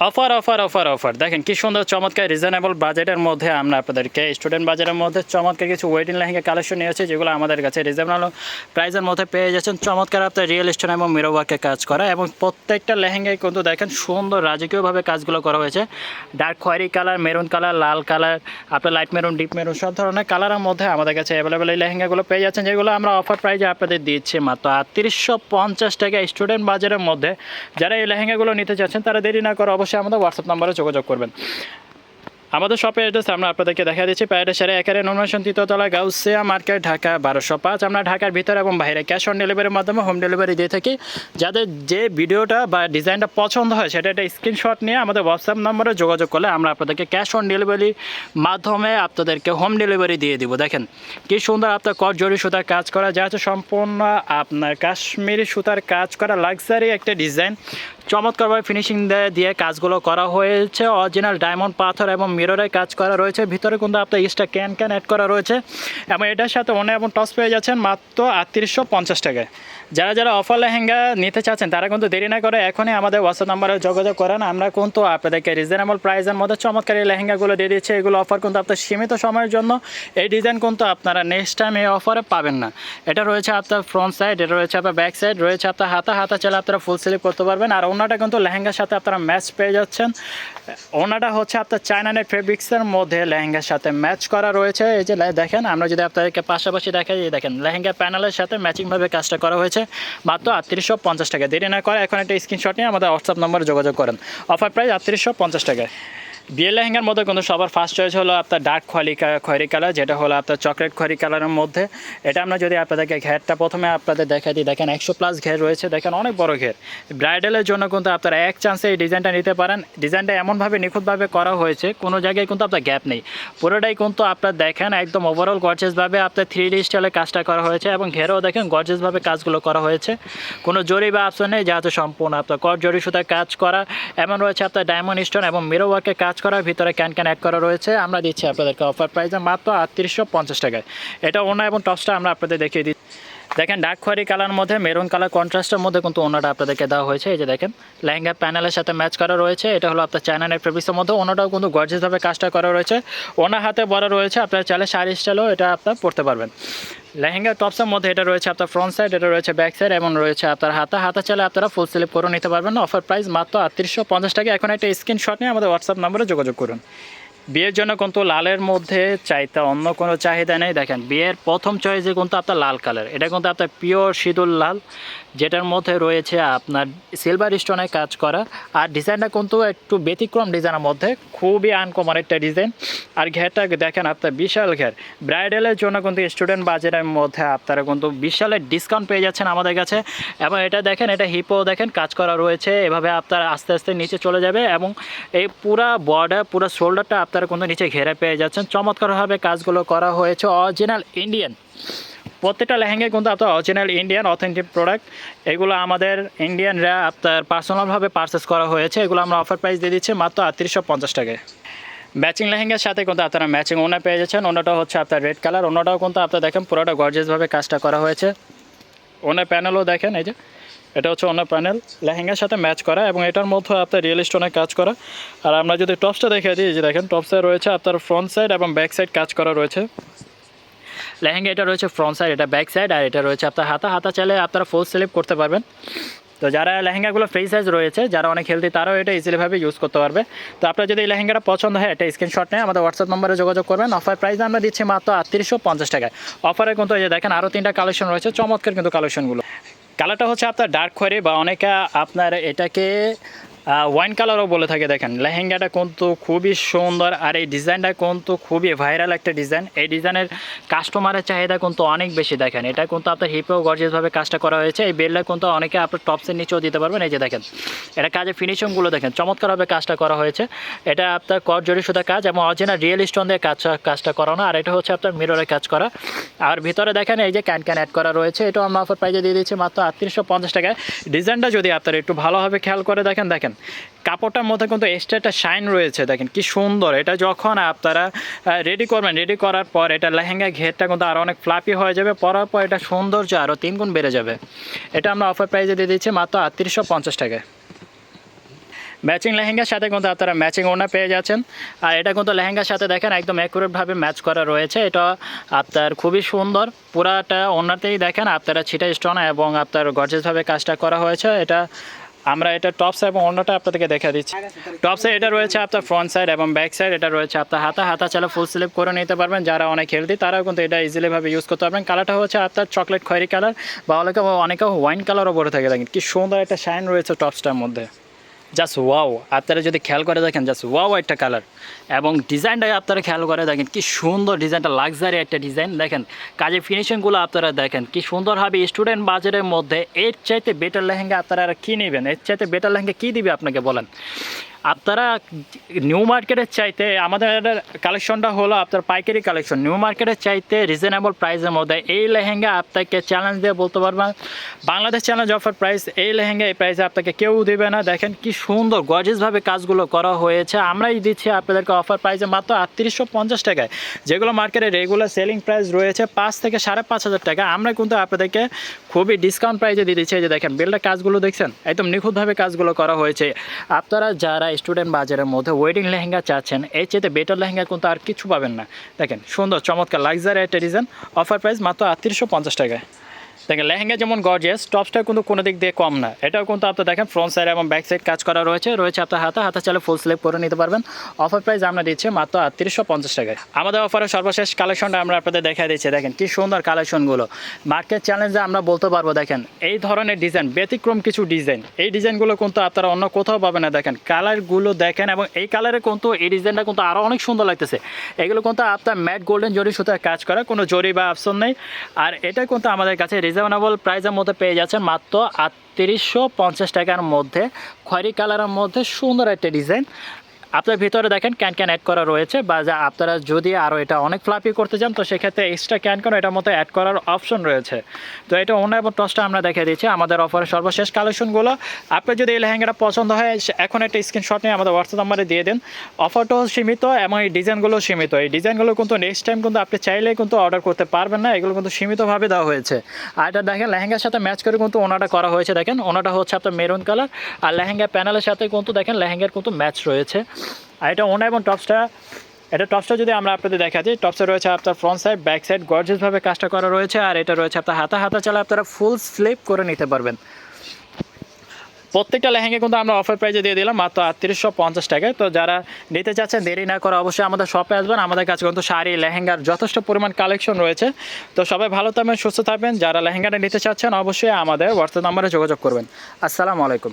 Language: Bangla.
Offer offer offer offer. দেখেন, কি সুন্দর, চমৎকার রিজনেবল বাজেটের মধ্যে আমরা আপনাদেরকে স্টুডেন্ট বাজারের মধ্যে চমৎকার কিছু ওয়েডিং লেহেঙ্গা কালেকশন নিয়েছি যেগুলো আমাদের কাছে রিজনেবল প্রাইসের মধ্যে পেয়ে যাচ্ছেন। চমৎকার আপনার রিয়েল স্টোন এবং মিরো ওয়ার্কে কাজ করা এবং প্রত্যেকটা লেহেঙ্গায় কিন্তু দেখেন, সুন্দর রাজকীয়ভাবে কাজগুলো করা হয়েছে। ডার্ক খয়েরি কালার মেরুন কালার লাল কালার আপনার লাইট মেরুন ডিপ মেরুন সব ধরনের কালারের মধ্যে আমাদের কাছে অ্যাভেলেবেল এই লেহেঙ্গাগুলো পেয়ে যাচ্ছেন, যেগুলো আমরা অফার প্রাইজে আপনাদের দিচ্ছি মাত্র আটত্রিশশো পঞ্চাশ টাকা স্টুডেন্ট বাজারের মধ্যে। যারা এই লেহেঙ্গাগুলো নিতে চাচ্ছেন, তারা দেরি না করে অবশ্যই আমাদের হোয়াটসঅ্যাপ নাম্বারে যোগাযোগ করবেন। আমাদের শপের অ্যাড্রেস আমরা আপনাদেরকে দেখা দিচ্ছি। প্যারেডের একারে নর্মেশন তৃতীয়তলা গাউসিয়া মার্কেট ঢাকা বারোশো পাঁচ। আমরা ঢাকার ভিতরে এবং বাইরে ক্যাশ অন ডেলিভারির মাধ্যমে হোম ডেলিভারি দিয়ে থাকি। যাদের যে ভিডিওটা বা ডিজাইনটা পছন্দ হয়, সেটা একটা স্ক্রিনশট নিয়ে আমাদের হোয়াটসঅ্যাপ নম্বরে যোগাযোগ করলে আমরা আপনাদেরকে ক্যাশ অন ডেলিভারি মাধ্যমে আপনাদেরকে হোম ডেলিভারি দিয়ে দিব। দেখেন, কি সুন্দর আপনার কট জরি সুতার কাজ করা। যা হচ্ছে সম্পূর্ণ আপনার কাশ্মীরি সুতার কাজ করা। লাক্সারি একটা ডিজাইন চমৎকারভাবে ফিনিশিং দিয়ে কাজগুলো করা হয়েছে। অরিজিনাল ডায়মন্ড পাথর এবং মিররের কাজ করা রয়েছে। ভিতরে কিন্তু আপনার এক্সট্রা ক্যান ক্যান অ্যাড করা রয়েছে। এবং এটার সাথে অন্য এবং টস পেয়ে যাচ্ছেন মাত্র আটত্রিশশো পঞ্চাশ টাকায়। যারা যারা অফার লেহেঙ্গা নিতে চাচ্ছেন, তারা কিন্তু দেরি না করে এখনই আমাদের হোয়াটসঅ্যাপ নাম্বারে যোগাযোগ করেন। আমরা কিন্তু আপনাদেরকে রিজনেবল প্রাইসের মধ্যে চমৎকার এই লেহেঙ্গাগুলো দিয়ে দিচ্ছি। এগুলো অফার কিন্তু আপনার সীমিত সময়ের জন্য। এই ডিজাইন কিন্তু আপনারা নেক্সট টাইম এই অফারে পাবেন না। এটা রয়েছে আপনার ফ্রন্ট সাইড এটা রয়েছে আপনার ব্যাক সাইড রয়েছে আপনার হাতা হাতা চাইলে আপনারা ফুল স্লিপ করতে পারবেন। আর ওনাটা কিন্তু লেহেঙ্গার সাথে আপনারা ম্যাচ পেয়ে যাচ্ছেন। ওনাটা হচ্ছে আপনার চায়না নেট ফেব্রিক্সের মধ্যে লেহেঙ্গার সাথে ম্যাচ করা রয়েছে। এই যে দেখেন, আমরা যদি আপনাদেরকে পাশাপাশি দেখাই দেখেন, লেহেঙ্গা প্যানেলের সাথে ম্যাচিংভাবে কাজটা করা হয়েছে। মাত্র আটত্রিশশো পঞ্চাশ টাকা দেরি না করে এখন একটা স্ক্রিনশট নিয়ে আমাদের হোয়াটসঅ্যাপ নম্বরে যোগাযোগ করেন। অফার প্রাইস আটত্রিশশো পঞ্চাশ টাকায়। বিয়ের লেহেঙ্গার মধ্যে কিন্তু সবার ফার্স্ট চয়েস হলো আপনার ডার্ক খয়রি খয়রি কালার যেটা হলো আপনার চকলেট খয়রি কালারের মধ্যে। এটা আমরা যদি আপনাদেরকে ঘেরটা প্রথমে আপনাদের দেখাই দিই। দেখেন একশো প্লাস ঘের রয়েছে। দেখেন অনেক বড় ঘের। ব্রাইডালের জন্য কিন্তু আপনারা এক চান্সে এই ডিজাইনটা নিতে পারেন। ডিজাইনটা এমনভাবে নিখুঁতভাবে করা হয়েছে, কোনো জায়গায় কিন্তু আপনার গ্যাপ নেই। পুরোটাই কিন্তু আপনার দেখেন একদম ওভারঅল গর্জেসভাবে আপনার থ্রি ডি স্টাইলে কাজটা করা হয়েছে এবং ঘেরেও দেখেন গর্জেসভাবে কাজগুলো করা হয়েছে। কোনো জরি বা অপশন নেই যা হচ্ছে সম্পূর্ণ আপনার কট জরি সুতার কাজ করা। এমন রয়েছে আপনার ডায়মন্ড স্টোন এবং মিরো ওয়ার্কের কাজ করা ভিতরে ক্যান ক্যান অ্যাড করা রয়েছে। আমরা দিচ্ছি আপনাদেরকে অফার প্রাইসে মাত্র আটত্রিশশো পঞ্চাশ টাকায়। এটা ওনা এবং টপসটা আমরা আপনাদের দেখিয়ে দিই দেখেন ডার্ক খয়েরি কালার মধ্যে মেরুন কালার কন্ট্রাস্টের মধ্যে কিন্তু ওনাটা আপনাদেরকে দেওয়া হয়েছে। এই যে দেখেন, লেহেঙ্গা প্যানেলের সাথে ম্যাচ করা রয়েছে। এটা হলো আপনার চায়না নেট ফেব্রিক্সের মধ্যে। ওনাটাও কিন্তু গর্জেসভাবে কাজটা করা রয়েছে। ওনার হাতে বড় রয়েছে। আপনার চাইলে শাড়ি স্টাইলও এটা আপনার পড়তে পারবেন। লেহেঙ্গা টপসের মধ্যে এটা রয়েছে আপনার ফ্রন্ট সাইড এটা রয়েছে ব্যাক সাইড এবং রয়েছে আপনার হাতা। হাতা চালে আপনারা ফুল স্লিপ করে নিতে পারবেন। অফার প্রাইস মাত্র আটত্রিশশো পঞ্চাশ টাকা। এখন একটা স্ক্রিনশট নিয়ে আমাদের হোয়াটসঅ্যাপ নম্বরে যোগাযোগ করুন। বিয়ের জন্য কিন্তু লালের মধ্যে চাইতে অন্য কোনো চাহিদা নেই। দেখেন, বিয়ের প্রথম চয়েসে কিন্তু আপনার লাল কালার এটা কিন্তু আপনার পিওর সিঁদুর লাল, যেটার মধ্যে রয়েছে আপনার সিলভার স্টোনে কাজ করা। আর ডিজাইনটা কিন্তু একটু ব্যতিক্রম ডিজাইনের মধ্যে, খুবই আনকমন একটা ডিজাইন আর ঘেরটা দেখেন, আপনার বিশাল ঘের। ব্রাইডালের জন্য কিন্তু স্টুডেন্ট বাজারের মধ্যে আপনারা কিন্তু বিশালের ডিসকাউন্ট পেয়ে যাচ্ছেন আমাদের কাছে। এবং এটা দেখেন, এটা হিপও দেখেন, কাজ করা রয়েছে। এভাবে আপনার আস্তে আস্তে নিচে চলে যাবে এবং এই পুরা বর্ডার পুরো শোল্ডারটা আপনারা কিন্তু নিচে ঘেরে পেয়ে যাচ্ছেন। চমৎকারভাবে কাজগুলো করা হয়েছে অরিজিনাল ইন্ডিয়ান প্রত্যেকটা লেহেঙ্গা কিন্তু আপনার অরিজিনাল ইন্ডিয়ান অথেন্টিক প্রোডাক্ট এগুলো আমাদের ইন্ডিয়ানরা আপনার পার্সোনালভাবে পারচেস করা হয়েছে। এগুলো আমরা অফার প্রাইস দিয়ে দিচ্ছি মাত্র আটত্রিশশো পঞ্চাশ টাকায়। ম্যাচিং লেহেঙ্গার সাথে কিন্তু আপনারা ম্যাচিং ওনা পেয়ে যাচ্ছেন। ওনাটা হচ্ছে আপনার রেড কালার ওনাটাও কিন্তু আপনার দেখেন পুরোটা গর্জেসভাবে কাজটা করা হয়েছে। ওনার প্যানেলও দেখেন, এই যে। এটা হচ্ছে অন্য প্যানেল। লেহেঙ্গার সাথে ম্যাচ করা এবং এটার মধ্যে আপনার রিয়েল স্টোনে কাজ করা। আর আমরা যদি টপসটা দেখে দিই যে দেখেন, টপসে রয়েছে আপনার ফ্রন্ট সাইড এবং ব্যাক সাইড কাজ করা রয়েছে। লেহেঙ্গা, এটা রয়েছে ফ্রন্ট সাইড এটা ব্যাক সাইড আর এটা রয়েছে আপনার হাতা। হাতা চাইলে আপনারা ফুল স্লিপ করতে পারবেন। তো যারা লেহেঙ্গাগুলো ফ্রি সাইজ রয়েছে, যারা অনেক হেলদি তারাও এটা ইজিলিভাবে ইউজ করতে পারবে। তো আপনার যদি এই লেহেঙ্গাটা পছন্দ হয়, একটা স্ক্রিনশট নিয়ে আমাদের হোয়াটসঅ্যাপ নম্বরে যোগাযোগ করবেন। অফার প্রাইস আমরা দিচ্ছি মাত্র আটত্রিশশো পঞ্চাশ টাকায়। অফারে কিন্তু এই যে দেখেন আরও তিনটা কালেকশন রয়েছে। চমৎকার কিন্তু কালেকশনগুলো কালারটা হচ্ছে আপনার ডার্ক খয়েরি বা অনেকে আপনার এটাকে ওয়াইন কালারও বলে থাকে, দেখেন। লেহেঙ্গাটা কিন্তু খুবই সুন্দর আর এই ডিজাইনটা কিন্তু খুবই ভাইরাল একটা ডিজাইন এই ডিজাইনের কাস্টমারের চাহিদা কিন্তু অনেক বেশি, দেখেন। এটা কিন্তু আপনার হিপেও গর্জিয়াসভাবে কাজটা করা হয়েছে। এই বেলটা কিন্তু অনেকে আপনার টপসের নিচেও দিতে পারবেন। এই যে দেখেন, এটা কাজের ফিনিশিংগুলো দেখেন, চমৎকারভাবে কাজটা করা হয়েছে। এটা আপনার কট জরি সুতা কাজ এবং অরিজিনাল রিয়েল স্টোন দিয়ে কাজ, কাজটা করানো, আর এটা হচ্ছে আপনার মিররের কাজ করা। আর ভিতরে দেখেন, এই যে ক্যান ক্যান অ্যাড করা রয়েছে। এটা আমরা অফার প্রাইজে দিয়ে দিচ্ছি মাত্র আটত্রিশশো পঞ্চাশ টাকায়। ডিজাইনটা যদি আপনারা একটু ভালোভাবে খেয়াল করে দেখেন দেখেন। কাপড়টার মধ্যে কিন্তু এক্সট্রা একটা শাইন রয়েছে, দেখেন কি সুন্দর। এটা যখন আপনারা রেডি করবেন রেডি করার পর এটা লেহেঙ্গা ঘেরটা কিন্তু আরও অনেক ফ্লাপি হয়ে যাবে, পরার পর এটা সৌন্দর্য আরও তিন গুণ বেড়ে যাবে। এটা আমরা অফার প্রাইজে দিয়ে দিচ্ছি মাত্র আটত্রিশশো পঞ্চাশ টাকায়। ম্যাচিং লেহেঙ্গার সাথে কিন্তু আপনারা ম্যাচিং ওড়না পেয়ে যাচ্ছেন। আর এটা কিন্তু লেহেঙ্গার সাথে দেখেন একদম অ্যাকুরেটভাবে ম্যাচ করা রয়েছে। এটা আপনার খুবই সুন্দর। পুরাটা ওড়নাতেই দেখেন আপনারা ছিটা স্টোন এবং আপনার গর্জেসভাবে কাজটা করা হয়েছে। এটা আমরা এটা টপস এবং অন্যটা আপনাদেরকে দেখা দিচ্ছি। টপসে এটা রয়েছে আপনার ফ্রন্ট সাইড এবং ব্যাক সাইড এটা রয়েছে আপনার হাতা। হাতা চালা ফুল স্লিপ করে নিতে পারবেন। যারা অনেক হেলদি তারাও কিন্তু এটা ইজিলিভাবে ইউজ করতে পারবেন। কালারটা হচ্ছে আপনার চকলেট খয়েরি কালার বা অনেকে অনেকে হোয়াইন কালারও পরে থাকে। দেখেন কি সুন্দর একটা শাইন রয়েছে টপসটার মধ্যে। জাস্ট ওয়াও, আপনারা যদি খেয়াল করে দেখেন, জাস্ট ওয়াও একটা কালার এবং ডিজাইনটা আপনারা খেয়াল করে দেখেন, কি সুন্দর ডিজাইনটা লাক্সারি একটা ডিজাইন দেখেন, কাজের ফিনিশিংগুলো আপনারা দেখেন, কি সুন্দরভাবে স্টুডেন্ট বাজারের মধ্যে, এর চাইতে বেটার লেহেঙ্গা আপনারা কী নেবেন? এর চাইতে বেটার লেহেঙ্গা কী দিবে আপনাকে বলেন? আপনারা নিউ মার্কেটের চাইতে আমাদের কালেকশনটা হলো আপনার পাইকারি কালেকশন নিউ মার্কেটের চাইতে রিজনেবল প্রাইসের মধ্যে। এই লেহেঙ্গা আপনাকে চ্যালেঞ্জ দিয়ে বলতে পারবেন, বাংলাদেশ চ্যালেঞ্জ অফার প্রাইস এই লেহেঙ্গা, এই প্রাইসে আপনাকে কেউ দেবে না। দেখেন কি সুন্দর গজেসভাবে কাজগুলো করা হয়েছে। আমরাই দিচ্ছি আপনাদেরকে অফার প্রাইসে মাত্র আটত্রিশশো পঞ্চাশ টাকায়। যেগুলো মার্কেটে রেগুলার সেলিং প্রাইস রয়েছে পাঁচ থেকে সাড়ে পাঁচ হাজার টাকা। আমরা কিন্তু আপনাদেরকে খুবই ডিসকাউন্ট প্রাইসে দিয়ে দিচ্ছি। যে দেখেন বিলটা কাজগুলো দেখছেন? একদম নিখুঁতভাবে কাজগুলো করা হয়েছে। আপনারা যারা স্টুডেন্ট বাজারের মধ্যে ওয়েডিং লেহেঙ্গা চাচ্ছেন। এর চেয়ে বেটার লেহেঙ্গা কিন্তু আর কিছু পাবেন না। দেখেন, সুন্দর, চমৎকার লাক্সারি একটা ডিজাইন অফার প্রাইস মাত্র আটত্রিশশো পঞ্চাশ টাকায়। দেখেন, লেহেঙ্গা যেমন গর্জিয়াস টপসটা কিন্তু কোনো দিক দিয়ে কম না। এটাও কিন্তু আপনার দেখেন ফ্রন্ট সাইড এবং ব্যাক সাইড কাজ করা রয়েছে। রয়েছে আপনার হাতে হাতে চালে ফুল স্লিপ করে নিতে পারবেন। অফার প্রাইস আমরা দিচ্ছি মাত্র আটত্রিশশো পঞ্চাশ টাকায়। আমাদের অফারের সর্বশেষ কালেকশনটা আমরা আপনাদের দেখা দিচ্ছি। দেখেন, কি সুন্দর কালেকশনগুলো মার্কেট চ্যালেঞ্জে আমরা বলতে পারব, দেখেন, এই ধরনের ডিজাইন ব্যতিক্রম কিছু ডিজাইন এই ডিজাইনগুলো কিন্তু আপনারা অন্য কোথাও পাবেন না, দেখেন। কালারগুলো দেখেন এবং এই কালারে কিন্তু এই ডিজাইনটা কিন্তু আরও অনেক সুন্দর লাগতেছে। এগুলো কিন্তু আপনার ম্যাট গোল্ডেন জরি সুতায় কাজ করা, কোনো জরি বা অপশন নেই। আর এটা কিন্তু আমাদের কাছে রিজনেবল প্রাইসের মধ্যে পেয়ে যাচ্ছেন মাত্র আটত্রিশশো পঞ্চাশ টাকার মধ্যে। খয়েরি কালারের মধ্যে সুন্দর একটা ডিজাইন আপনার ভিতরে দেখেন ক্যান ক্যান অ্যাড করা রয়েছে, বা যা আপনারা যদি আরও এটা অনেক ফ্লাপি করতে চান, তো সেক্ষেত্রে এক্সট্রা ক্যান ক্যান এটার মতো অ্যাড করার অপশন রয়েছে। তো এটা অন্য এবং টসটা আমরা দেখে দিচ্ছি, আমাদের অফারের সর্বশেষ কালেকশনগুলো আপনার যদি এই লেহেঙ্গাটা পছন্দ হয় এখন একটা স্ক্রিনশট নিয়ে আমাদের হোয়াটসঅ্যাপ নাম্বারে দিয়ে দিন। অফারটাও সীমিত এবং এই ডিজাইনগুলো সীমিত। এই ডিজাইনগুলো কিন্তু নেক্সট টাইম কিন্তু আপনি চাইলে কিন্তু অর্ডার করতে পারবেন না, এগুলো কিন্তু সীমিতভাবে দেওয়া হয়েছে। আর এটা দেখেন, লেহেঙ্গার সাথে ম্যাচ করে কিন্তু ওনাটা করা হয়েছে, দেখেন। ওনাটা হচ্ছে আপনার মেরুন কালার আর লেহেঙ্গা প্যানেলের সাথে কিন্তু দেখেন, লেহেঙ্গার কিন্তু ম্যাচ রয়েছে। আর এটা ওনা এবং টপসটা এটা টপসটা যদি আমরা আপনাদের দেখা দিই টপসে রয়েছে আপনার ফ্রন্ট সাইড ব্যাক সাইড গর্জেসভাবে কাজটা করা রয়েছে আর এটা রয়েছে আপনার হাতা হাতা চালা আপনারা ফুল স্লিপ করে নিতে পারবেন। প্রত্যেকটা লেহেঙ্গা কিন্তু আমরা অফার প্রাইজে দিয়ে দিলাম, মাত্র আটত্রিশশো পঞ্চাশ টাকায়। তো যারা নিতে চাচ্ছেন, দেরি না করে অবশ্যই আমাদের শপে আসবেন। আমাদের কাছে কিন্তু শাড়ি, লেহেঙ্গার যথেষ্ট পরিমাণ কালেকশন রয়েছে। তো সবাই ভালো থাকবেন, সুস্থ থাকবেন। যারা লেহেঙ্গাটা নিতে চাচ্ছেন, অবশ্যই আমাদের হোয়াটসঅ্যাপ নাম্বারে যোগাযোগ করবেন। আসসালামু আলাইকুম।